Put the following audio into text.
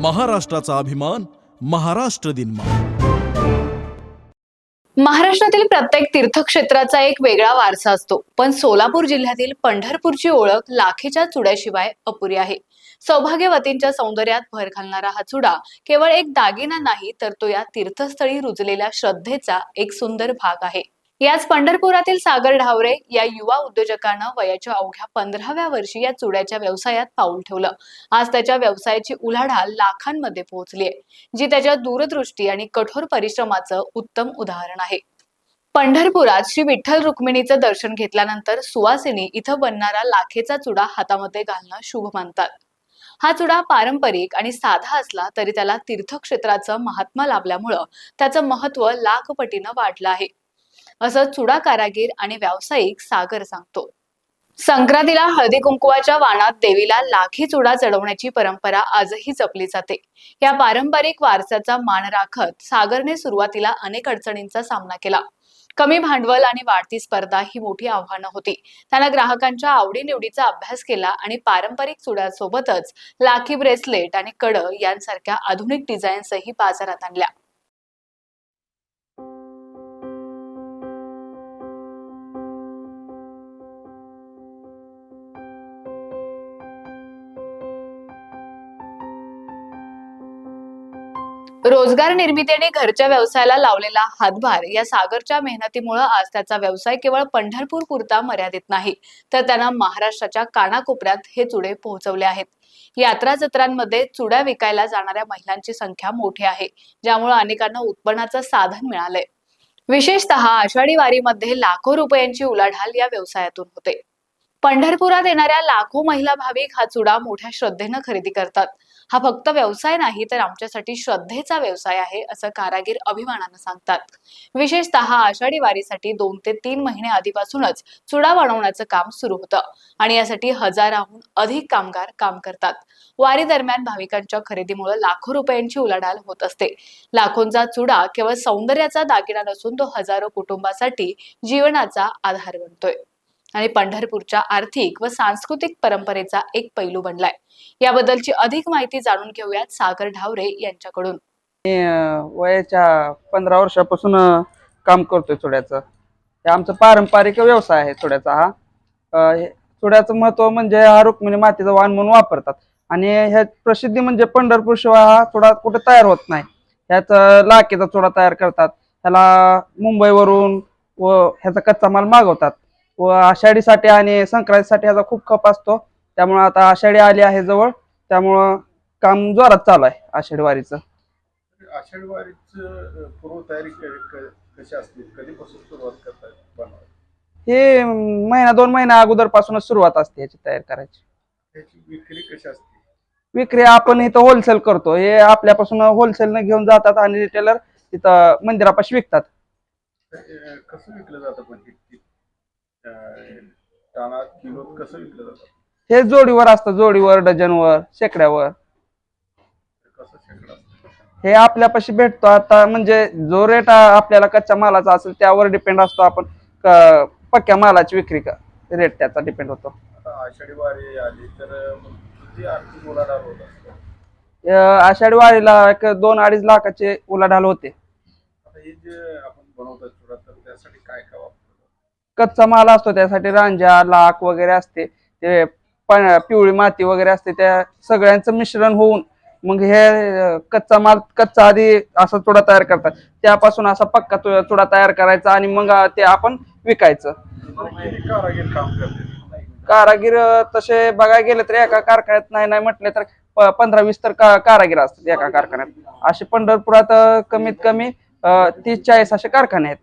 महाराष्ट्राचा अभिमान महाराष्ट्र दिन महाराष्ट्रातील प्रत्येक तीर्थक्षेत्राचा एक वेगळा वारसा असतो. पण सोलापूर जिल्ह्यातील पंढरपूरची ओळख लाखेच्या चुड्याशिवाय अपुरी आहे. सौभाग्यवतींच्या सौंदर्यात भर घालणारा हा चुडा केवळ एक दागिना नाही तर तो या तीर्थस्थळी रुजलेल्या श्रद्धेचा एक सुंदर भाग आहे. याच पंढरपुरातील सागर ढावरे या युवा उद्योजकानं वयाच्या अवघ्या पंधराव्या वर्षी या चुड्याच्या व्यवसायात पाऊल ठेवलं. आज त्याच्या व्यवसायाची उलाढाल लाखांमध्ये पोहोचली आहे जी त्याच्या दूरदृष्टी आणि कठोर परिश्रमाचं उत्तम उदाहरण आहे. पंढरपुरात श्री विठ्ठल रुक्मिणीचं दर्शन घेतल्यानंतर सुवासिनी इथं बनणारा लाखेचा चुडा हातामध्ये घालणं शुभ मानतात. हा चुडा पारंपरिक आणि साधा असला तरी त्याला तीर्थक्षेत्राचं महात्मा लाभल्यामुळं त्याचं महत्त्व लाखपटीनं वाढलं आहे. असं चुडा कारागीर आणि व्यावसायिक सागर सांगतो. संक्रांतीला हळदी कुंकुवाच्या वाणात देवीला लाखी चुडा चढवण्याची परंपरा आजही जपली जाते. या पारंपरिक वारसाचा मान राखत सागरने सुरुवातीला अनेक अडचणींचा सामना केला. कमी भांडवल आणि वाढती स्पर्धा ही मोठी आव्हानं होती. त्यानं ग्राहकांच्या आवडीनिवडीचा अभ्यास केला आणि पारंपरिक चुड्यासोबतच लाखी ब्रेसलेट आणि कड यांसारख्या आधुनिक डिझाईन्सही बाजारात आणल्या. रोजगार निर्मितीने घरच्या व्यवसायाला लावलेला हातभार या सागरच्या मेहनतीमुळे आज त्याचा व्यवसाय केवळ पंढरपूर पुरता मर्यादित नाही तर त्यांना महाराष्ट्राच्या कानाकोपऱ्यात हे चुडे पोहोचवले आहेत. यात्रा जत्रांमध्ये चुड्या विकायला जाणाऱ्या महिलांची संख्या मोठी आहे ज्यामुळे अनेकांना उत्पन्नाचं साधन मिळालंय. विशेषतः आषाढी वारीमध्ये लाखो रुपयांची उलाढाल या व्यवसायातून होते. पंढरपुरात येणाऱ्या लाखो महिला भाविक हा चुडा मोठ्या श्रद्धेनं खरेदी करतात. हा फक्त व्यवसाय नाही तर आमच्यासाठी श्रद्धेचा व्यवसाय आहे असं कारागीर अभिमानानं सांगतात. विशेषतः आषाढी वारीसाठी दोन ते तीन महिने आधीपासूनच चुडा बनवण्याचं काम सुरू होतं आणि यासाठी हजाराहून अधिक कामगार काम करतात. वारी दरम्यान भाविकांच्या खरेदीमुळे लाखो रुपयांची उलाढाल होत असते. लाखोंचा चुडा केवळ सौंदर्याचा दागिना नसून तो हजारो कुटुंबासाठी जीवनाचा आधार बनतोय. आणि पंढरपूरच्या आर्थिक व सांस्कृतिक परंपरेचा एक पैलू बनलाय. याबद्दलची अधिक माहिती जाणून घेऊयात सागर ढावरे यांच्याकडून. मी वयाच्या पंधरा वर्षापासून काम करतोय चुड्याचं हे आमचा पारंपरिक व्यवसाय आहे चुड्याचा हा. अं, हे- चुड्याचं महत्त्व म्हणजे हा रुक्मिणी मातीचा वाण म्हणून वापरतात. आणि ह्या प्रसिद्धी म्हणजे पंढरपूर शिवाय हा चुडा कुठे तयार होत नाही. ह्याच अं, लाखेचा चुडा तयार करतात. ह्याला मुंबईवरून व ह्याचा कच्चा माल मागवतात. व आषाढीसाठी आणि संक्रांतीसाठी ह्याचा खूप खप असतो. त्यामुळं आता आषाढी आली आहे जवळ. त्यामुळं काम जोरात चालू आहे आषाढी वारीचं. आषाढी वारीचं पूर्वतयारी कशी असते? कधीपासून सुरुवात करतात हे महिना दोन महिना अगोदर पासूनच सुरुवात असते याची तयारी करायची. त्याची विक्री कशी असते? विक्री आपण इथं होलसेल करतो. हे आपल्यापासून होलसेल न घेऊन जातात आणि रिटेलर तिथं मंदिरापाशी विकतात. कसं विकलं जातं पण हे, अं, टाणा किलो कसं विकलं जातं? हे जोडीवर असतं जोडीवर डझनवर शेकड्यावर. कसं शेकडा असतं? हे आपल्यापाशी भेटतो आता म्हणजे जो रेट आपल्याला कच्च्या मालाचा असेल त्यावर डिपेंड असतो आपण क- पक्क्या मालाची विक्री का रेट त्याचा डिपेंड होतो. आता आषाढी वारी आली तर अं, मग किती आर्थिक उलाढाल होत असते? अं, आषाढी वारीला एक दोन अडीच लाखाचे उलाढाल होते. आता हे जे आपण बनवतात चुडा तर त्यासाठी काय काय कच्चा माल असतो त्यासाठी रांजा लाख वगैरे असते. ते पिवळी माती वगैरे असते त्या सगळ्यांचं मिश्रण होऊन मग हे कच्चा माल कच्चा आधी असा चुडा तयार करतात. त्यापासून असा पक्का चुडा तयार करायचा आणि मग ते आपण विकायचं. कारागीर तसे बघायला गेले तर एका कारखान्यात नाही नाही म्हटले तर प- पंधरा वीस तर का- कारागीर असतात एका कारखान्यात. असे पंढरपुरात कमीत कमी तीस चाळीस असे कारखाने आहेत.